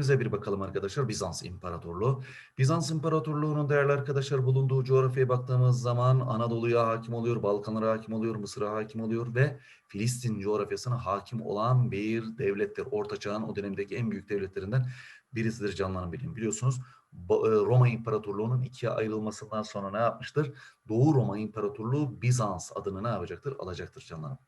E, devletlerimize bir bakalım arkadaşlar. Bizans İmparatorluğu. Bizans İmparatorluğu'nun değerli arkadaşlar bulunduğu coğrafyaya baktığımız zaman Anadolu'ya hakim oluyor, Balkanlara hakim oluyor, Mısır'a hakim oluyor ve Filistin coğrafyasına hakim olan bir devlettir. Orta Çağ'ın o dönemdeki en büyük devletlerinden birisidir canlarım benim. Biliyorsunuz e, Roma İmparatorluğu'nun ikiye ayrılmasından sonra ne yapmıştır? Doğu Roma İmparatorluğu Bizans adını ne yapacaktır? Alacaktır canlarım.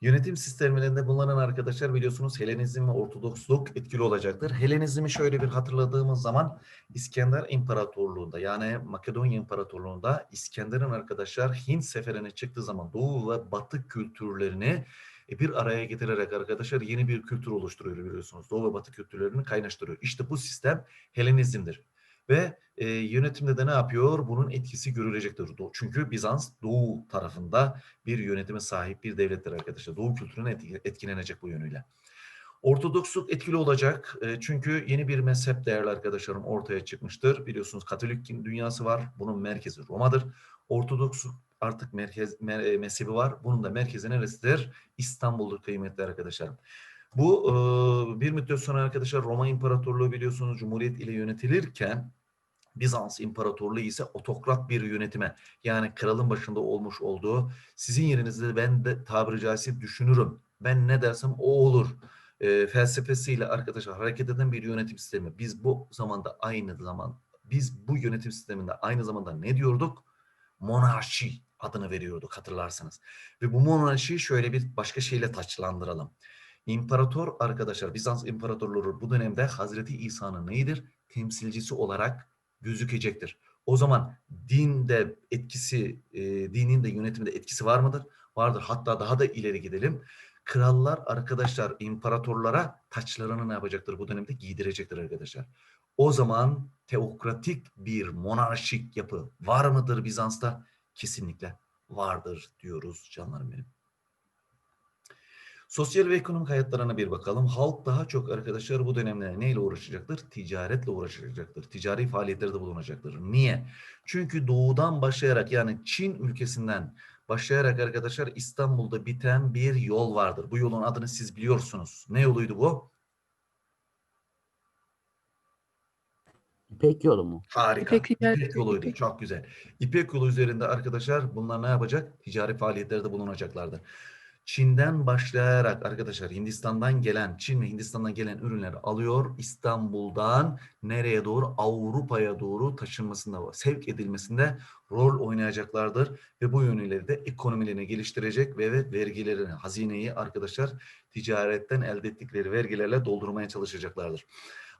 Yönetim sistemlerinde bunların arkadaşlar biliyorsunuz Helenizm ve Ortodoksluk etkili olacaktır. Helenizmi şöyle bir hatırladığımız zaman İskender İmparatorluğu'nda yani Makedonya İmparatorluğu'nda İskender'in arkadaşlar Hint seferine çıktığı zaman Doğu ve Batı kültürlerini e, bir araya getirerek arkadaşlar yeni bir kültür oluşturuyor biliyorsunuz. Doğu ve Batı kültürlerini kaynaştırıyor. İşte bu sistem Helenizm'dir. Ve e, yönetimde de ne yapıyor? Bunun etkisi görülecektir. Çünkü Bizans Doğu tarafında bir yönetime sahip bir devlettir arkadaşlar. Doğu kültürüne etki- etkilenecek bu yönüyle. Ortodoksluk etkili olacak. E, çünkü yeni bir mezhep değerli arkadaşlarım ortaya çıkmıştır. Biliyorsunuz Katolik dünyası var. Bunun merkezi Roma'dır. Ortodoksluk artık merkez me- e, mezhebi var. Bunun da merkezi neresidir? İstanbul'dur kıymetli arkadaşlarım. Bu bir müddet sonra arkadaşlar Roma İmparatorluğu biliyorsunuz Cumhuriyet ile yönetilirken Bizans İmparatorluğu ise otokrat bir yönetime yani kralın başında olmuş olduğu sizin yerinizde ben de tabiri caizse düşünürüm. Ben ne dersem o olur. E, felsefesiyle arkadaşlar hareket eden bir yönetim sistemi. Biz bu zamanda aynı zaman biz bu yönetim sisteminde aynı zamanda ne diyorduk? Monarşi adını veriyorduk hatırlarsanız. Ve bu monarşiyi şöyle bir başka şeyle taçlandıralım. İmparator arkadaşlar Bizans İmparatorluğu bu dönemde Hazreti İsa'nın neyidir? Temsilcisi olarak gözükecektir. O zaman dinde etkisi, e, dinin de yönetiminde etkisi var mıdır? Vardır. Hatta daha da ileri gidelim. Krallar arkadaşlar imparatorlara taçlarını ne yapacaktır bu dönemde? Giydirecektir arkadaşlar. O zaman teokratik bir monarşik yapı var mıdır Bizans'ta? Kesinlikle vardır diyoruz canlarım benim. Sosyal ve ekonomik hayatlarına bir bakalım. Halk daha çok arkadaşlar bu dönemde neyle uğraşacaktır? Ticaretle uğraşacaktır. Ticari faaliyetlerde bulunacaktır. Niye? Çünkü doğudan başlayarak yani Çin ülkesinden başlayarak arkadaşlar İstanbul'da biten bir yol vardır. Bu yolun adını siz biliyorsunuz. Ne yoluydu bu? İpek yolu mu? Harika. İpek İpek, ticaret- yoluydu. İpek. Çok güzel. İpek yolu üzerinde arkadaşlar bunlar ne yapacak? Ticari faaliyetlerde bulunacaklardır. Çin'den başlayarak arkadaşlar Hindistan'dan gelen, Çin ve Hindistan'dan gelen ürünleri alıyor. İstanbul'dan nereye doğru? Avrupa'ya doğru taşınmasında, sevk edilmesinde rol oynayacaklardır. Ve bu yönüyle de ekonomilerini geliştirecek ve ve vergilerini, hazineyi arkadaşlar ticaretten elde ettikleri vergilerle doldurmaya çalışacaklardır.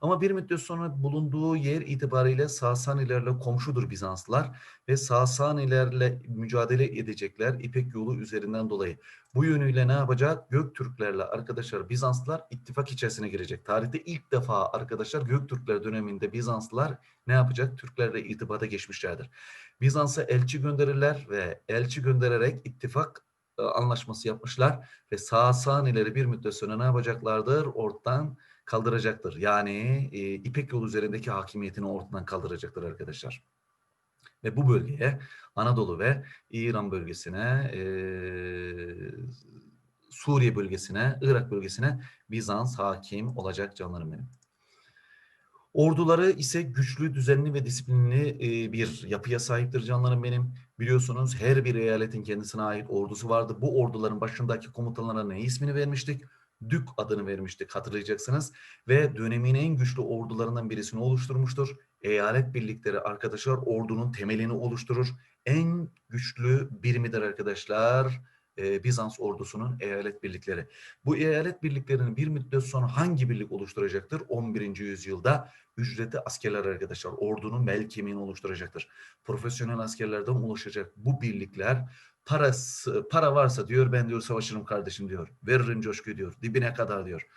Ama bir müddet sonra bulunduğu yer itibariyle Sasanilerle komşudur Bizanslılar ve Sasanilerle mücadele edecekler İpek yolu üzerinden dolayı. Bu yönüyle ne yapacak? Göktürklerle arkadaşlar Bizanslılar ittifak içerisine girecek. Tarihte ilk defa arkadaşlar Göktürkler döneminde Bizanslılar ne yapacak? Türklerle irtibata geçmişlerdir. Bizans'a elçi gönderirler ve elçi göndererek ittifak e, anlaşması yapmışlar ve Sasanileri bir müddet sonra ne yapacaklardır? Ortadan kaldıracaktır. Yani e, İpek yolu üzerindeki hakimiyetini ortadan kaldıracaktır arkadaşlar. Ve bu bölgeye Anadolu ve İran bölgesine, e, Suriye bölgesine, Irak bölgesine Bizans hakim olacak canlarım benim. Orduları ise güçlü, düzenli ve disiplinli e, bir yapıya sahiptir canlarım benim. Biliyorsunuz her bir eyaletin kendisine ait ordusu vardı. Bu orduların başındaki komutanlara ne ismini vermiştik? Dük adını vermiştik hatırlayacaksınız. Ve dönemin en güçlü ordularından birisini oluşturmuştur. Eyalet birlikleri arkadaşlar ordunun temelini oluşturur. En güçlü birimidir arkadaşlar. e, Bizans ordusunun eyalet birlikleri. Bu eyalet birliklerinin bir müddet sonra hangi birlik oluşturacaktır? 11. yüzyılda ücretli askerler arkadaşlar ordunun bel kemiğini oluşturacaktır. Profesyonel askerlerden oluşacak bu birlikler parası, para varsa diyor ben diyor savaşırım kardeşim diyor. Veririm coşku diyor. Dibine kadar diyor.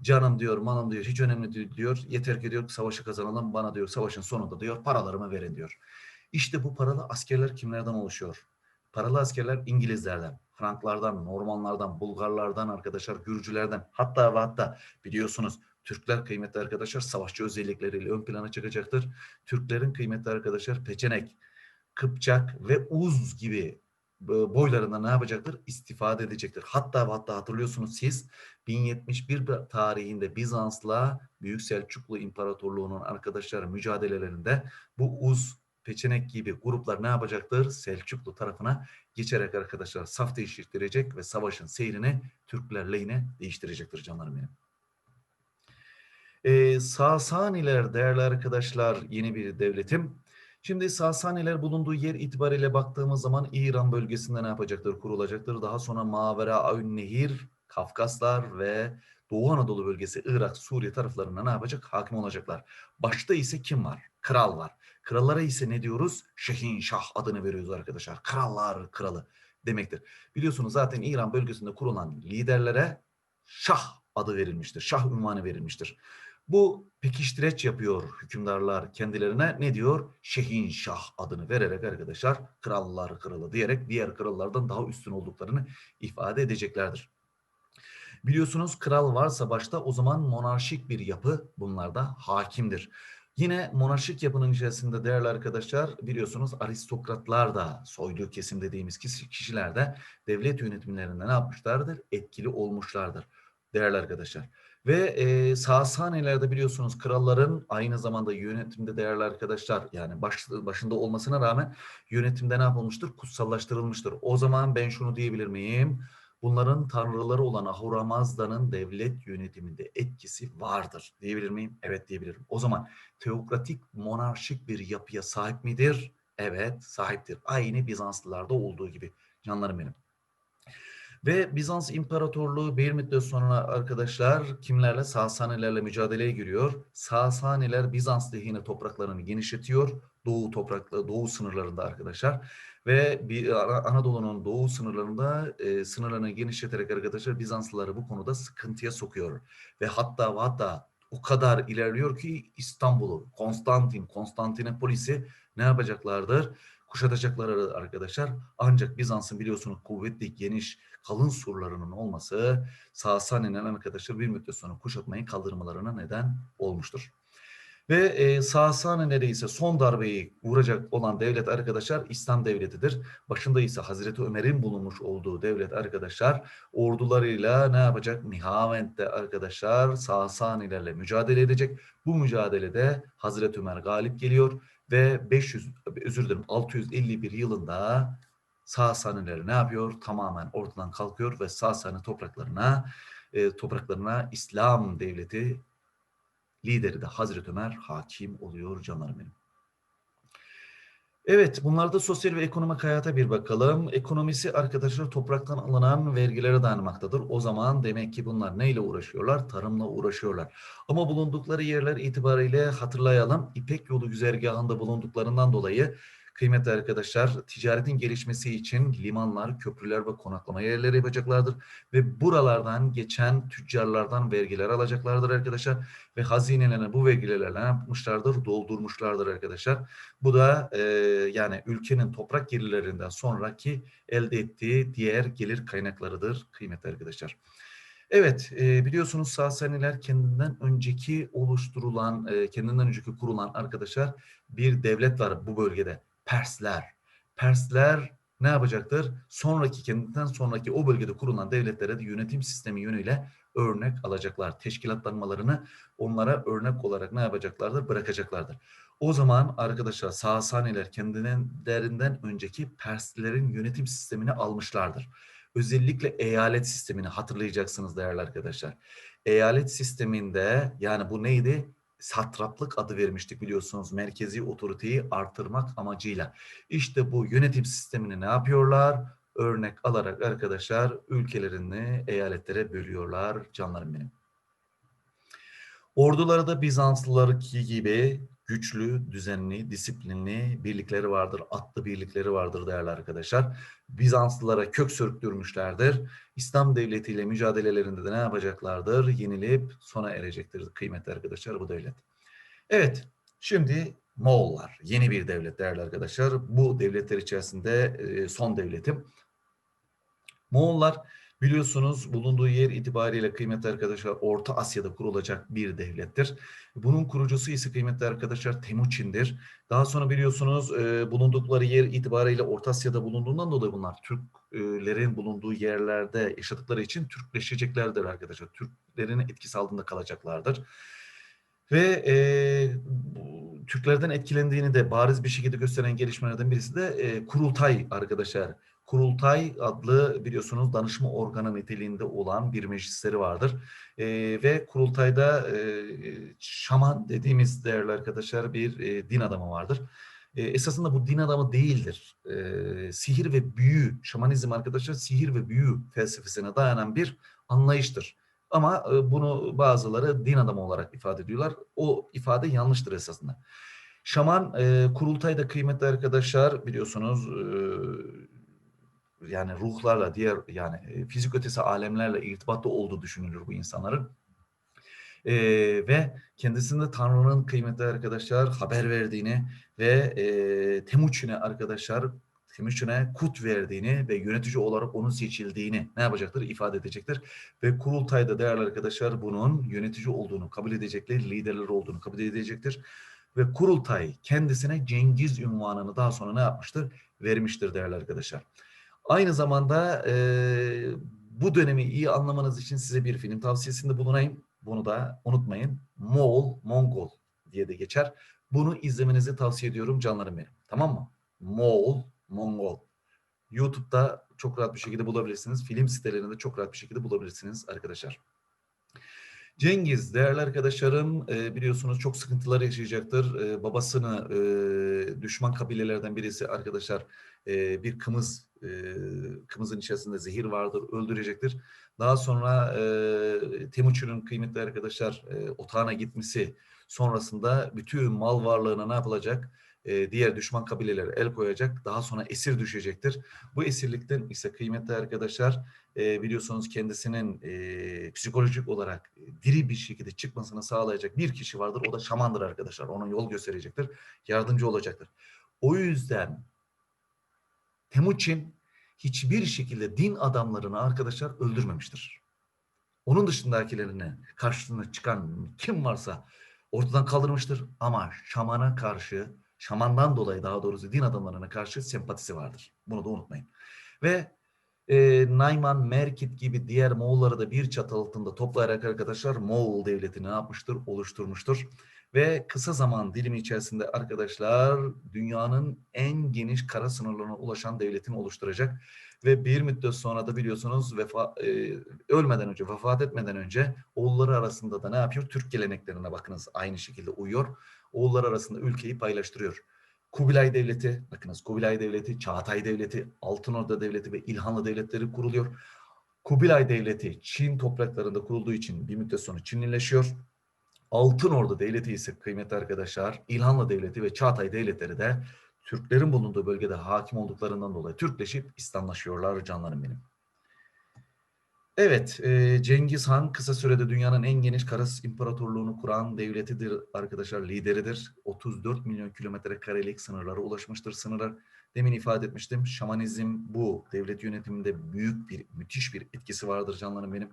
Canım diyor, manım diyor, hiç önemli diyor. Yeter ki diyor savaşı kazanalım bana diyor savaşın sonunda diyor paralarımı verin diyor. İşte bu paralı askerler kimlerden oluşuyor? Paralı askerler İngilizlerden, Franklardan, Normanlardan, Bulgarlardan arkadaşlar, Gürcülerden hatta ve hatta biliyorsunuz Türkler kıymetli arkadaşlar savaşçı özellikleriyle ön plana çıkacaktır. Türklerin kıymetli arkadaşlar Peçenek, Kıpçak ve Uz gibi e, boylarında ne yapacaktır? İstifade edecektir. Hatta hatta hatırlıyorsunuz siz 1071 tarihinde Bizans'la Büyük Selçuklu İmparatorluğu'nun arkadaşları mücadelelerinde bu Uz, Peçenek gibi gruplar ne yapacaktır? Selçuklu tarafına geçerek arkadaşlar saf değiştirecek ve savaşın seyrini Türkler lehine değiştirecektir canlarım benim. Ee, Sasaniler değerli arkadaşlar yeni bir devletim. Şimdi Sasaniler bulunduğu yer itibariyle baktığımız zaman İran bölgesinde ne yapacaktır? Kurulacaktır. Daha sonra Mavera, Ayun Nehir, Kafkaslar ve Doğu Anadolu bölgesi, Irak, Suriye taraflarına ne yapacak? Hakim olacaklar. Başta ise kim var? Kral var. Krallara ise ne diyoruz? Şehin Şah adını veriyoruz arkadaşlar. Krallar kralı demektir. Biliyorsunuz zaten İran bölgesinde kurulan liderlere Şah adı verilmiştir. Şah ünvanı verilmiştir. Bu pekiştireç yapıyor hükümdarlar kendilerine ne diyor? Şehin Şah adını vererek arkadaşlar krallar kralı diyerek diğer krallardan daha üstün olduklarını ifade edeceklerdir. Biliyorsunuz kral varsa başta o zaman monarşik bir yapı bunlarda hakimdir. Yine monarşik yapının içerisinde değerli arkadaşlar biliyorsunuz aristokratlar da soylu kesim dediğimiz kişiler de devlet yönetimlerinde ne yapmışlardır? Etkili olmuşlardır değerli arkadaşlar. Ve e, Sasanilerde biliyorsunuz kralların aynı zamanda yönetimde değerli arkadaşlar yani baş, başında olmasına rağmen yönetimde ne yapılmıştır? Kutsallaştırılmıştır. O zaman ben şunu diyebilir miyim? Bunların tanrıları olan Ahura devlet yönetiminde etkisi vardır diyebilir miyim? Evet diyebilirim. O zaman teokratik monarşik bir yapıya sahip midir? Evet sahiptir. Aynı Bizanslılarda olduğu gibi canlarım benim. Ve Bizans İmparatorluğu bir müddet sonra arkadaşlar kimlerle? Sasanilerle mücadeleye giriyor. Sasaniler Bizans lehine topraklarını genişletiyor. Doğu toprakları, doğu sınırlarında arkadaşlar. Ve bir Anadolu'nun doğu sınırlarında e, sınırlarını genişleterek arkadaşlar Bizanslıları bu konuda sıkıntıya sokuyor. Ve hatta hatta o kadar ilerliyor ki İstanbul'u, Konstantin, Konstantinopolis'i ne yapacaklardır? Kuşatacaklar arkadaşlar. Ancak Bizans'ın biliyorsunuz kuvvetli, geniş, kalın surlarının olması Sasani'nin arkadaşlar bir müddet sonra kuşatmayı kaldırmalarına neden olmuştur. Ve e, Sasani'lere ise son darbeyi vuracak olan devlet arkadaşlar İslam devletidir. Başında ise Hazreti Ömer'in bulunmuş olduğu devlet arkadaşlar ordularıyla ne yapacak? Nihavent'te arkadaşlar Sasanilerle mücadele edecek. Bu mücadelede Hazreti Ömer galip geliyor ve 500 özür dilerim 651 yılında Sasaniler ne yapıyor? Tamamen ortadan kalkıyor ve Sasani topraklarına e, topraklarına İslam devleti lideri de Hazreti Ömer hakim oluyor canlarım benim. Evet, bunlarda sosyal ve ekonomik hayata bir bakalım. Ekonomisi arkadaşlar topraktan alınan vergilere dayanmaktadır. O zaman demek ki bunlar neyle uğraşıyorlar? Tarımla uğraşıyorlar. Ama bulundukları yerler itibariyle hatırlayalım. İpek yolu güzergahında bulunduklarından dolayı Kıymetli arkadaşlar, ticaretin gelişmesi için limanlar, köprüler ve konaklama yerleri yapacaklardır. Ve buralardan geçen tüccarlardan vergiler alacaklardır arkadaşlar. Ve hazinelerini bu vergilerle yapmışlardır? Doldurmuşlardır arkadaşlar. Bu da e, yani ülkenin toprak gelirlerinden sonraki elde ettiği diğer gelir kaynaklarıdır kıymetli arkadaşlar. Evet, e, biliyorsunuz Sasaniler kendinden önceki oluşturulan, e, kendinden önceki kurulan arkadaşlar bir devlet var bu bölgede. Persler. Persler ne yapacaktır? Sonraki kendinden sonraki o bölgede kurulan devletlere de yönetim sistemi yönüyle örnek alacaklar. Teşkilatlanmalarını onlara örnek olarak ne yapacaklardır? Bırakacaklardır. O zaman arkadaşlar Sasaniler kendilerinden önceki Perslerin yönetim sistemini almışlardır. Özellikle eyalet sistemini hatırlayacaksınız değerli arkadaşlar. Eyalet sisteminde yani bu neydi? Satraplık adı vermiştik biliyorsunuz merkezi otoriteyi artırmak amacıyla. İşte bu yönetim sistemini ne yapıyorlar? Örnek alarak arkadaşlar ülkelerini eyaletlere bölüyorlar canlarım benim. Orduları da Bizanslılarki gibi güçlü, düzenli, disiplinli birlikleri vardır, atlı birlikleri vardır değerli arkadaşlar. Bizanslılara kök sürüktürmüşlerdir. İslam devletiyle mücadelelerinde de ne yapacaklardır? Yenilip sona erecektir kıymetli arkadaşlar bu devlet. Evet, şimdi Moğollar, yeni bir devlet değerli arkadaşlar. Bu devletler içerisinde son devletim. Moğollar Biliyorsunuz bulunduğu yer itibariyle kıymetli arkadaşlar Orta Asya'da kurulacak bir devlettir. Bunun kurucusu ise kıymetli arkadaşlar Temuçin'dir. Daha sonra biliyorsunuz e, bulundukları yer itibariyle Orta Asya'da bulunduğundan dolayı bunlar Türklerin bulunduğu yerlerde yaşadıkları için Türkleşeceklerdir arkadaşlar. Türklerin etkisi altında kalacaklardır. Ve e, Türklerden etkilendiğini de bariz bir şekilde gösteren gelişmelerden birisi de e, kurultay arkadaşlar. Kurultay adlı biliyorsunuz danışma organı niteliğinde olan bir meclisleri vardır. E, ve kurultayda e, şaman dediğimiz değerli arkadaşlar bir e, din adamı vardır. E, esasında bu din adamı değildir. E, sihir ve büyü, şamanizm arkadaşlar sihir ve büyü felsefesine dayanan bir anlayıştır. Ama e, bunu bazıları din adamı olarak ifade ediyorlar. O ifade yanlıştır esasında. Şaman e, kurultayda kıymetli arkadaşlar biliyorsunuz e, yani ruhlarla diğer yani e, fizik ötesi alemlerle irtibatta olduğu düşünülür bu insanların. E, ve kendisinde Tanrı'nın kıymetli arkadaşlar haber verdiğini ve e, Temuçin'e arkadaşlar Timuçin'e kut verdiğini ve yönetici olarak onun seçildiğini ne yapacaktır? ifade edecektir. Ve kurultayda değerli arkadaşlar bunun yönetici olduğunu kabul edecekler, liderler olduğunu kabul edecektir. Ve kurultay kendisine Cengiz ünvanını daha sonra ne yapmıştır? Vermiştir değerli arkadaşlar. Aynı zamanda e, bu dönemi iyi anlamanız için size bir film tavsiyesinde bulunayım. Bunu da unutmayın. Moğol, Mongol diye de geçer. Bunu izlemenizi tavsiye ediyorum canlarım benim. Tamam mı? Moğol, Mongol. YouTube'da çok rahat bir şekilde bulabilirsiniz. Film sitelerinde çok rahat bir şekilde bulabilirsiniz arkadaşlar. Cengiz, değerli arkadaşlarım biliyorsunuz çok sıkıntılar yaşayacaktır. Babasını düşman kabilelerden birisi arkadaşlar e, bir kımız, e, kımızın içerisinde zehir vardır, öldürecektir. Daha sonra e, Temuçin'in kıymetli arkadaşlar e, otağına gitmesi sonrasında bütün mal varlığına ne yapılacak? e, diğer düşman kabileler el koyacak. Daha sonra esir düşecektir. Bu esirlikten ise kıymetli arkadaşlar e, biliyorsunuz kendisinin e, psikolojik olarak diri bir şekilde çıkmasını sağlayacak bir kişi vardır. O da şamandır arkadaşlar. Onun yol gösterecektir. Yardımcı olacaktır. O yüzden Temuçin hiçbir şekilde din adamlarını arkadaşlar öldürmemiştir. Onun dışındakilerini karşısına çıkan kim varsa ortadan kaldırmıştır ama şamana karşı şamandan dolayı daha doğrusu din adamlarına karşı sempatisi vardır. Bunu da unutmayın. Ve e, Nayman, Merkit gibi diğer Moğolları da bir çatı altında toplayarak arkadaşlar Moğol devletini ne yapmıştır? Oluşturmuştur. Ve kısa zaman dilimi içerisinde arkadaşlar dünyanın en geniş kara sınırlarına ulaşan devletini oluşturacak. Ve bir müddet sonra da biliyorsunuz vefa, e, ölmeden önce, vefat etmeden önce oğulları arasında da ne yapıyor? Türk geleneklerine bakınız aynı şekilde uyuyor. Oğullar arasında ülkeyi paylaştırıyor. Kubilay Devleti, bakınız Kubilay Devleti, Çağatay Devleti, Altınorda Devleti ve İlhanlı Devletleri kuruluyor. Kubilay Devleti Çin topraklarında kurulduğu için bir müddet sonra Çinlileşiyor. Altınordu Devleti ise kıymetli arkadaşlar İlhanlı Devleti ve Çağatay Devletleri de Türklerin bulunduğu bölgede hakim olduklarından dolayı Türkleşip İslamlaşıyorlar canlarım benim. Evet, e, Cengiz Han kısa sürede dünyanın en geniş Karas İmparatorluğunu kuran devletidir arkadaşlar, lideridir. 34 milyon kilometre karelik sınırlara ulaşmıştır sınırlar. Demin ifade etmiştim, şamanizm bu devlet yönetiminde büyük bir, müthiş bir etkisi vardır canlarım benim.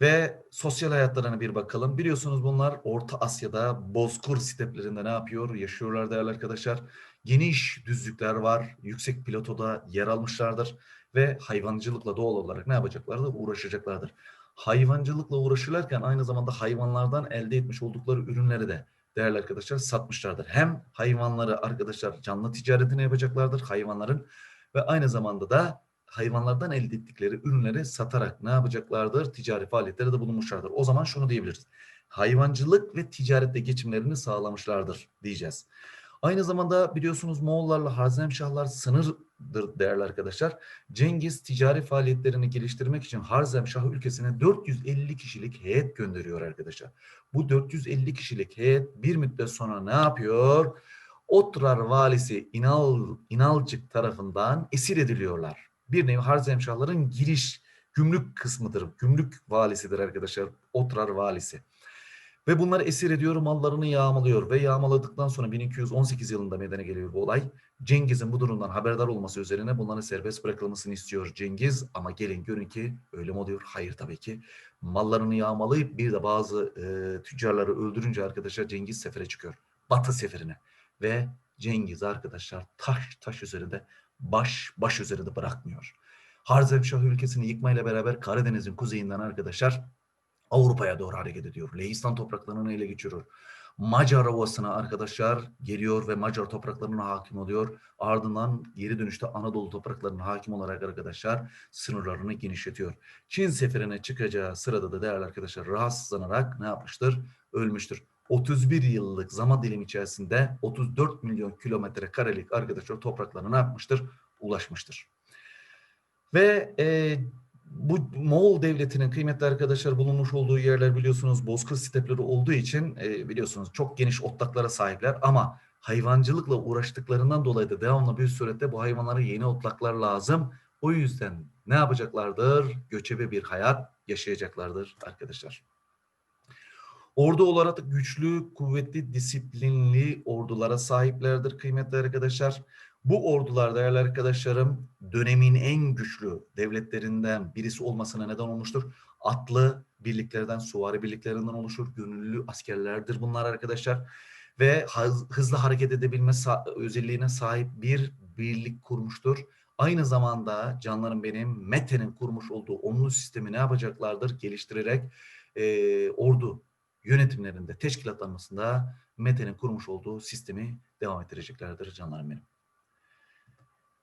Ve sosyal hayatlarına bir bakalım. Biliyorsunuz bunlar Orta Asya'da Bozkır steplerinde ne yapıyor? Yaşıyorlar değerli arkadaşlar. Geniş düzlükler var. Yüksek platoda yer almışlardır. Ve hayvancılıkla doğal olarak ne yapacaklardır? Uğraşacaklardır. Hayvancılıkla uğraşırlarken aynı zamanda hayvanlardan elde etmiş oldukları ürünleri de değerli arkadaşlar satmışlardır. Hem hayvanları arkadaşlar canlı ticaretini yapacaklardır hayvanların ve aynı zamanda da hayvanlardan elde ettikleri ürünleri satarak ne yapacaklardır? Ticari faaliyetlere de bulunmuşlardır. O zaman şunu diyebiliriz. Hayvancılık ve ticarette geçimlerini sağlamışlardır diyeceğiz. Aynı zamanda biliyorsunuz Moğollarla Harzemşahlar sınırdır değerli arkadaşlar. Cengiz ticari faaliyetlerini geliştirmek için Harzemşah ülkesine 450 kişilik heyet gönderiyor arkadaşlar. Bu 450 kişilik heyet bir müddet sonra ne yapıyor? Otrar valisi İnal, İnalcık tarafından esir ediliyorlar bir nevi Harzemşahların giriş gümrük kısmıdır. Gümrük valisidir arkadaşlar. Otrar valisi. Ve bunları esir ediyor, mallarını yağmalıyor ve yağmaladıktan sonra 1218 yılında meydana geliyor bu olay. Cengiz'in bu durumdan haberdar olması üzerine bunların serbest bırakılmasını istiyor Cengiz. Ama gelin görün ki öyle mi oluyor? Hayır tabii ki. Mallarını yağmalayıp bir de bazı e, tüccarları öldürünce arkadaşlar Cengiz sefere çıkıyor. Batı seferine. Ve Cengiz arkadaşlar taş taş üzerinde baş baş üzerinde bırakmıyor. Harzemşah ülkesini yıkmayla beraber Karadeniz'in kuzeyinden arkadaşlar Avrupa'ya doğru hareket ediyor. Lehistan topraklarını ele geçiriyor. Macar Ovası'na arkadaşlar geliyor ve Macar topraklarına hakim oluyor. Ardından geri dönüşte Anadolu topraklarına hakim olarak arkadaşlar sınırlarını genişletiyor. Çin seferine çıkacağı sırada da değerli arkadaşlar rahatsızlanarak ne yapmıştır? Ölmüştür. 31 yıllık zaman dilimi içerisinde 34 milyon kilometre karelik arkadaşlar topraklarına yapmıştır? Ulaşmıştır. Ve e, bu Moğol devletinin kıymetli arkadaşlar bulunmuş olduğu yerler biliyorsunuz bozkır stepleri olduğu için e, biliyorsunuz çok geniş otlaklara sahipler ama hayvancılıkla uğraştıklarından dolayı da devamlı bir surette bu hayvanlara yeni otlaklar lazım. O yüzden ne yapacaklardır? Göçebe bir hayat yaşayacaklardır arkadaşlar. Ordu olarak güçlü, kuvvetli, disiplinli ordulara sahiplerdir kıymetli arkadaşlar. Bu ordular değerli arkadaşlarım dönemin en güçlü devletlerinden birisi olmasına neden olmuştur. Atlı birliklerden, suvari birliklerinden oluşur. Gönüllü askerlerdir bunlar arkadaşlar. Ve hız- hızlı hareket edebilme özelliğine sahip bir birlik kurmuştur. Aynı zamanda canlarım benim Mete'nin kurmuş olduğu onlu sistemi ne yapacaklardır? Geliştirerek eee, ordu yönetimlerinde, teşkilatlanmasında Mete'nin kurmuş olduğu sistemi devam ettireceklerdir canlarım benim.